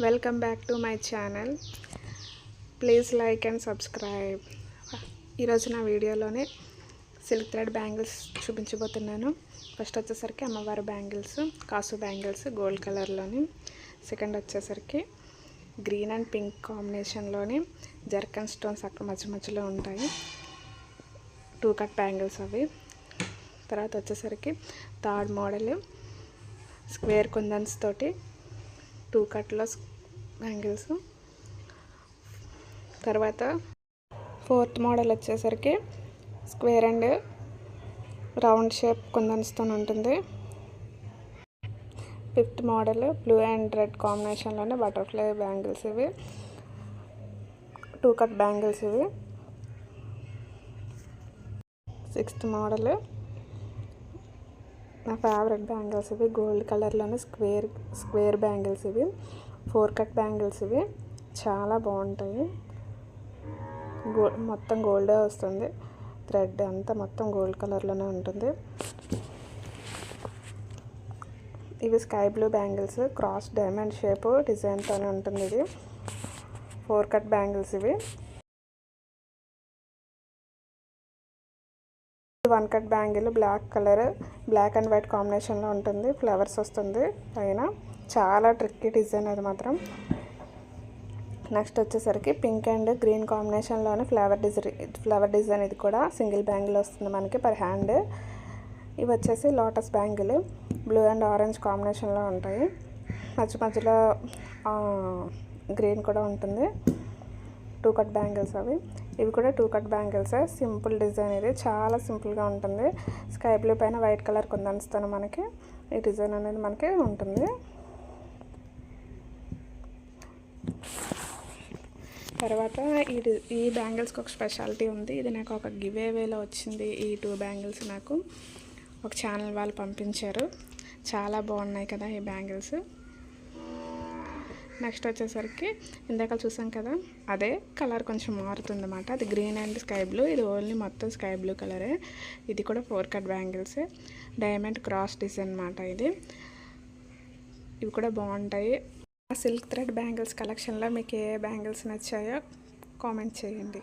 Welcome back to my channel. Please like and subscribe. ఈరోజు నా వీడియోలోనే సిల్క్ థ్రెడ్ బ్యాంగిల్స్ చూపించబోతున్నాను. ఫస్ట్ వచ్చేసరికి అమ్మవారి బ్యాంగిల్స్ కాసు బ్యాంగిల్స్ గోల్డ్ కలర్లోని. సెకండ్ వచ్చేసరికి గ్రీన్ అండ్ పింక్ కాంబినేషన్లోని జర్కన్ స్టోన్స్ అక్కడ మధ్య మధ్యలో ఉంటాయి. టూ కట్ బ్యాంగిల్స్ అవి. తర్వాత వచ్చేసరికి థర్డ్ మోడల్ స్క్వేర్ కుందన్స్ తోటి టూ కట్లో బ్యాంగిల్స్ తర్వాత ఫోర్త్ మోడల్ వచ్చేసరికి స్క్వేర్ అండ్ రౌండ్ షేప్ కుందన్స్తో ఉంటుంది. Fifth model blue and red కాంబినేషన్లోనే butterfly bangles ఇవి. టూ కట్ బ్యాంగిల్స్ ఇవి. సిక్స్త్ మోడల్ నా ఫేవరెట్ బ్యాంగిల్స్ ఇవి. గోల్డ్ కలర్లోనే స్క్వేర్ స్క్వేర్ బ్యాంగిల్స్ ఇవి. ఫోర్ కట్ బ్యాంగిల్స్ ఇవి. చాలా బాగుంటాయి. గో మొత్తం గోల్డే వస్తుంది. థ్రెడ్ అంతా మొత్తం గోల్డ్ కలర్లోనే ఉంటుంది. ఇవి sky blue bangles cross diamond shape డిజైన్తోనే ఉంటుంది ఇది. ఫోర్ కట్ బ్యాంగిల్స్ ఇవి. One cut bangle black colour black and white కాంబినేషన్లో ఉంటుంది. ఫ్లవర్స్ వస్తుంది. పైన చాలా ట్రిక్కీ డిజైన్ అది మాత్రం. నెక్స్ట్ వచ్చేసరికి పింక్ అండ్ గ్రీన్ కాంబినేషన్లోనే ఫ్లవర్ డిజైన్ ఫ్లవర్ డిజైన్ ఇది కూడా సింగిల్ బ్యాంగిల్ వస్తుంది మనకి పర్ హ్యాండ్. ఇవి వచ్చేసి lotus bangle blue and orange కాంబినేషన్లో ఉంటాయి. మధ్య మధ్యలో గ్రీన్ కూడా ఉంటుంది. టూ కట్ బ్యాంగిల్స్ అవి. ఇవి కూడా two cut bangles. Simple design ఇది. చాలా సింపుల్గా ఉంటుంది. స్కై బ్లూ పైన వైట్ కలర్ కుందన్స్తాను మనకి ఈ డిజైన్ అనేది మనకి ఉంటుంది. తర్వాత ఇది ఈ బ్యాంగిల్స్కి ఒక స్పెషాలిటీ ఉంది. ఇది నాకు ఒక గివ్ వేలో వచ్చింది. ఈ టూ బ్యాంగిల్స్ నాకు ఒక ఛానల్ వాళ్ళు పంపించారు. చాలా బాగున్నాయి కదా ఈ బ్యాంగిల్స్. నెక్స్ట్ వచ్చేసరికి ఇందాక చూసాం కదా అదే కలర్ కొంచెం మారుతుంది అనమాట అది గ్రీన్ అండ్ స్కై బ్లూ ఇది ఓన్లీ మొత్తం స్కై బ్లూ కలరే. ఇది కూడా four cut bangles diamond cross design అనమాట ఇది. ఇవి కూడా బాగుంటాయి. సిల్క్ థ్రెడ్ బ్యాంగిల్స్ కలెక్షన్లో మీకు ఏ బ్యాంగిల్స్ నచ్చాయో కామెంట్ చేయండి.